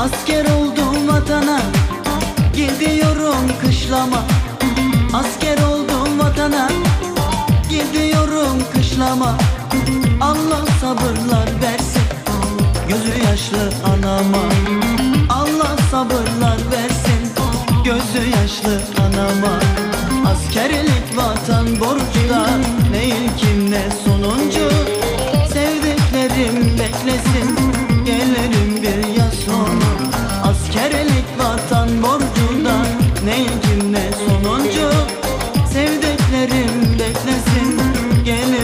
Asker oldum vatana Gidiyorum kışlama. Asker oldum vatana Gidiyorum kışlama. Allah sabırlar versin Gözü yaşlı anama. Allah sabırlar versin Gözü yaşlı anama. Askerlik vatan borcuda Değil kim ne sonuncu. Sevdiklerim beklesin Gelirim Borcundan borcundan ne gün ne sonuncu Sevdiklerim beklesin gelir